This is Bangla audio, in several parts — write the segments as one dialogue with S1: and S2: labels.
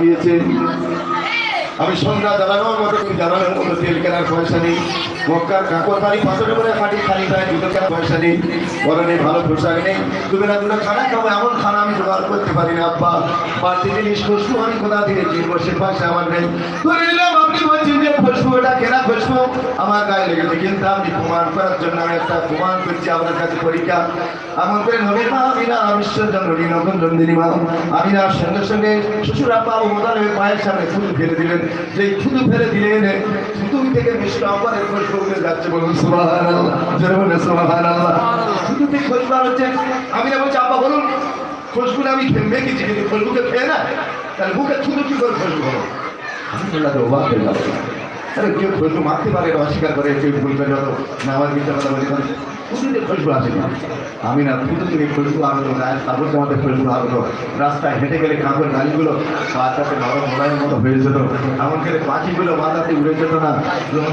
S1: দিয়েছে আমি সন্ধ্যা দাঁড়ানোর মতো দাঁড়ানোর মতো তেল কেনার পয়সা নেই। মক্কার কাকর বাড়ি পাথরে করে খাটি খালি খায় জুতো কেনার পয়সা নেই। পরনে ভালো পোশাক নেই। না দুটো খানা খাব এমন খানা আমি জোগাড় করতে পারি না, আব্বা। বাড়তি জিনিস খুশু আমি কোথা থেকে কিনবো সে আমার নেই। আমার গায়ে লেগেছে কিন্তু আপনি প্রমাণ করার জন্য আমি একটা প্রমাণ করছি আপনার কাছে পরীক্ষা। এমন করে নবীর মা আমি না ঈশ্বর জন্মী নতুন নন্দিনী মা। আমি না সঙ্গে সঙ্গে শ্বশুর আব্বা ও মোদালের পায়ের সামনে থুতু ফেলে দিলেন। যেই থুতু ফেলে দিলেন, থুতু থেকে মিশ্র আব্বারের খুশবু উঠে যাচ্ছে বলুন, সুবহানাল্লাহ, জোরে বলুন, সুবহানাল্লাহ। থুতু থেকে আর হচ্ছে, আমি না বলছি, আব্বা, বলুন খুশবুটা আমি মেখেছি, কিন্তু খুশবুকে খেয়ে না? তাহলে মুখে থুতু কি করে খুশবু আমি বললাম অবাক হয়ে যাব কেউ খুশবু মারতে পারে এটা অস্বীকার করে, কেউ ভুল করে যত নামাজ বিচার কথা বলে মানে খুশবু আসে না। আমি না খুশবু থেকে খুশবু আনলো তারপর তোমাদের খুশবু আনলো রাস্তায় হেঁটে গেলে কাঁকড় গাড়িগুলো বাচ্চাতে নরম মোড়াইয়ের মতো হয়ে যেত। এমন করে পাখিগুলো মাথাতে উড়ে যেত না। যেমন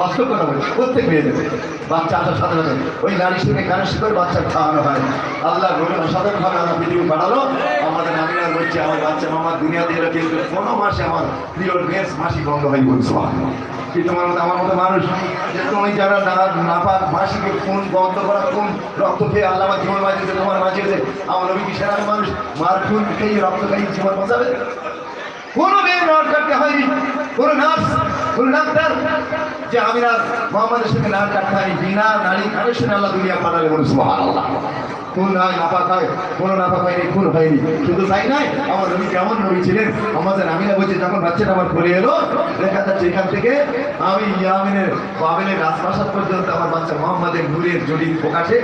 S1: বাস্তব কথা বলছি প্রত্যেক মেয়েদের বাচ্চা আসার সাথে সাথে ওই নারী সঙ্গে কানেক্ট করে বাচ্চা খাওয়ানো হয়? আল্লাহ রবীন্দ্র অসাধারণভাবে আমার পৃথিবী পাঠালো আমাদের নারীরা বলছে, আমার বাচ্চা মামার দুনিয়াতে এলো, কিন্তু কোনো মাসে আমার পিরিয়ড মেন্স মাসি বন্ধ হয় বলছো কি তোমার মতো, আমার মতো মানুষ? ওই যারা না, নাপাক মাসিকে খুন বন্ধ করা, খুন রক্ত খেয়ে আল্লাহ আমার জীবন বাঁচিয়েছে, তোমার বাঁচিয়েছে, আমার কি সেরা মানুষ, মার খুন খেয়ে রক্ত খেয়ে জীবন বাঁচাবে? কোনো মেয়ে নট কাটতে হয়নি, কোনো আমি না কোনো হয়নি হয়নি। তাই আমার কেমন আমাদের আমিনা বলছে, যখন বাচ্চাটা আমার ঘরে এলো, দেখা যাচ্ছে এখান থেকে আমি ইয়ামিনের বাবেলের রাজপ্রাসাদ পর্যন্ত আমার বাচ্চা মোহাম্মদের নূরের জড়ি প্রকাশে